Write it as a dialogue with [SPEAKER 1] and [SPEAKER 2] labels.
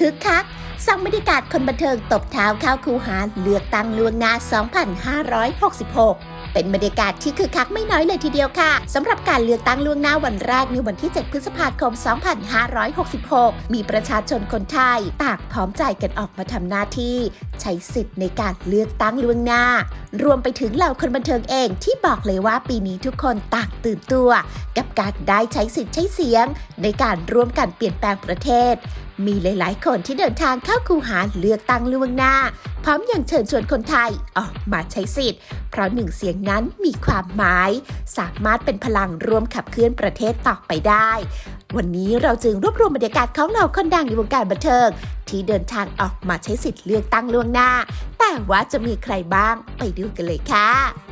[SPEAKER 1] คึกคักสร้างบรรยากาศคนบันเทิงตบเท้าเข้าคูหาเลือกตั้งล่วงหน้า 2566เป็นบรรยากาศที่คึกคักไม่น้อยเลยทีเดียวค่ะสำหรับการเลือกตั้งล่วงหน้าวันแรกในวันที่ 7 พฤษภาคม 2566 มีประชาชนคนไทยต่างพร้อมใจกันออกมาทำหน้าที่ ใช้สิทธิ์ในการเลือกตั้งล่วงหน้า รวมไปถึงเหล่าคนบันเทิงเองที่บอกเลยว่าปีนี้ทุกคนต่างตื่นตัว กับการได้ใช้สิทธิ์ใช้เสียง ในการร่วมกันเปลี่ยนแปลงประเทศ มีหลาย ๆ คนที่เดินทางเข้าคูหาเลือกตั้งล่วงหน้า พร้อมอย่างเชิญชวนคนไทยออกมาใช้สิทธิ์ เพราะหนึ่งเสียงนั้นมีความหมาย สามารถเป็นพลังร่วมขับเคลื่อนประเทศต่อไปได้ วันนี้เราจึงรวบรวมบรรยากาศของเหล่าคนดังในวงการบันเทิง ที่เดินทางออกมาใช้สิทธิ์เลือกตั้งล่วงหน้า แต่ว่าจะมีใครบ้างไปดูกันเลยค่ะ